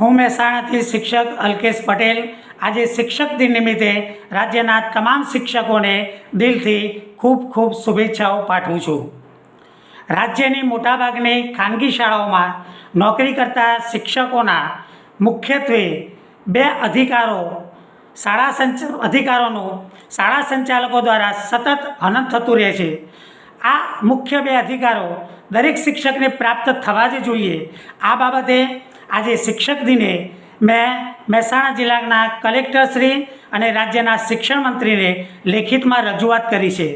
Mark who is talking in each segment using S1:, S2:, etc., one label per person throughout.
S1: હું મહેસાણાથી શિક્ષક અલ્કેશ પટેલ. આજે શિક્ષક દિન નિમિત્તે રાજ્યના તમામ શિક્ષકોને દિલથી ખૂબ ખૂબ શુભેચ્છાઓ પાઠવું છું. રાજ્યની મોટાભાગની ખાનગી શાળાઓમાં નોકરી કરતા શિક્ષકોના મુખ્યત્વે બે અધિકારો શાળા સંચ, અધિકારોનું શાળા સંચાલકો દ્વારા સતત હનન થતું રહે છે. આ મુખ્ય બે અધિકારો દરેક શિક્ષકને પ્રાપ્ત થવા જ જોઈએ. આ બાબતે આજે શિક્ષક દિને મેં મહેસાણા જિલ્લાના કલેક્ટરશ્રી અને રાજ્યના શિક્ષણ મંત્રીને લેખિતમાં રજૂઆત કરી છે.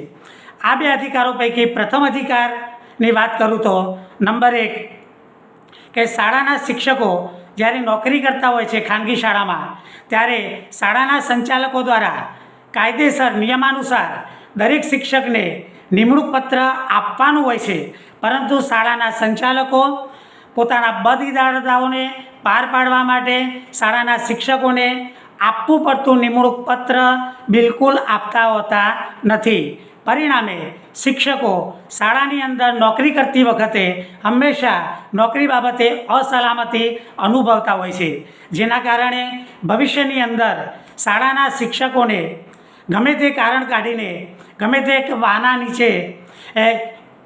S1: આ બે અધિકારો પૈકી પ્રથમ અધિકારની વાત કરું તો નંબર એક કે શાળાના શિક્ષકો જ્યારે નોકરી કરતા હોય છે ખાનગી શાળામાં, ત્યારે શાળાના સંચાલકો દ્વારા કાયદેસર નિયમાનુસાર દરેક શિક્ષકને નિમણૂક પત્ર આપવાનું હોય છે. પરંતુ શાળાના સંચાલકો પોતાના બધી દાદાઓને પાર પાડવા માટે શાળાના શિક્ષકોને આપવું પડતું નિમણૂક પત્ર બિલકુલ આપતા હોતા નથી. પરિણામે શિક્ષકો શાળાની અંદર નોકરી કરતી વખતે હંમેશા નોકરી બાબતે અસલામતી અનુભવતા હોય છે. જેના કારણે ભવિષ્યની અંદર શાળાના શિક્ષકોને ગમે તે કારણ કાઢીને, ગમે તે એક વાના નીચે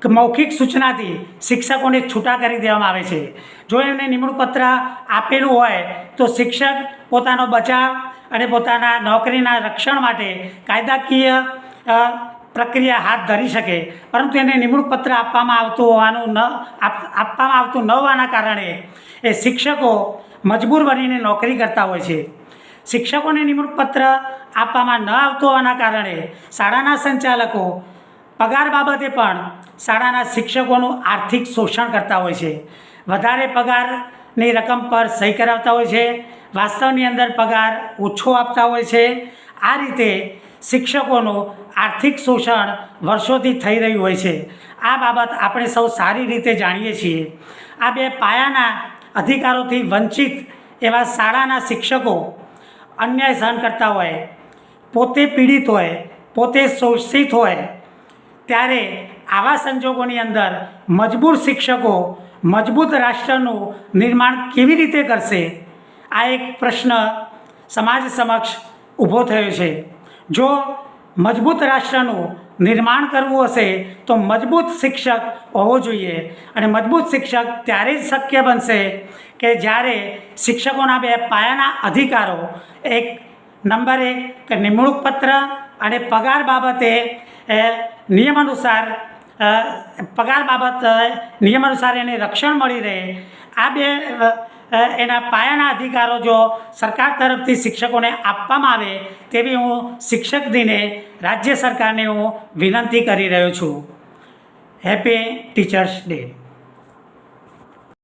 S1: મૌખિક સૂચનાથી શિક્ષકોને છૂટા કરી દેવામાં આવે છે. જો એમને નિમણૂક પત્ર આપેલું હોય, તો શિક્ષક પોતાનો બચાવ અને પોતાના નોકરીના રક્ષણ માટે કાયદાકીય પ્રક્રિયા હાથ ધરી શકે. પરંતુ એને નિમણૂક પત્ર આપવામાં આવતું હોવાનું ન, આપ- આપવામાં આવતું ન હોવાના કારણે એ શિક્ષકો મજબૂર બનીને નોકરી કરતા હોય છે. શિક્ષકોને નિમણૂક પત્ર આપવામાં ન આવતું હોવાના કારણે શાળાના સંચાલકો પગાર બાબતે પણ શાળાના શિક્ષકોનું આર્થિક શોષણ કરતા હોય છે. વધારે પગારની રકમ પર સહી કરાવતા હોય છે. વાસ્તવની અંદર પગાર ઓછો આપતા હોય છે. આ રીતે શિક્ષકોનું આર્થિક શોષણ વર્ષોથી થઈ રહ્યું હોય છે. આ બાબત આપણે સૌ સારી રીતે જાણીએ છીએ. આ બે પાયાના અધિકારોથી વંચિત એવા શાળાના શિક્ષકો અન્યાય સહન કરતા હોય, પોતે પીડિત હોય, પોતે શોષિત હોય ત્યારે આવા સંજોગોની અંદર મજબૂર શિક્ષકો, મજબૂત રાષ્ટ્રનું નિર્માણ કેવી રીતે કરશે? આ એક પ્રશ્ન સમાજ સમક્ષ ઊભો થયો છે. જો મજબૂત રાષ્ટ્રનું નિર્માણ કરવું હશે, તો મજબૂત શિક્ષક હોવો જોઈએ. અને મજબૂત શિક્ષક ત્યારે જ શક્ય બનશે કે જ્યારે શિક્ષકોના બે પાયાના અધિકારો, એક નંબર એક કે નિમણૂક પત્ર અને પગાર બાબતે એ, નિયમ અનુસાર પગાર બાબત નિયમાનુસાર એને રક્ષણ મળી રહે. આ બે એના પાયાના અધિકારો જો સરકાર તરફથી શિક્ષકોને આપવામાં આવે તેવી હું શિક્ષક દિને રાજ્ય સરકારને હું વિનંતી કરી રહ્યો છું. Happy teachers day.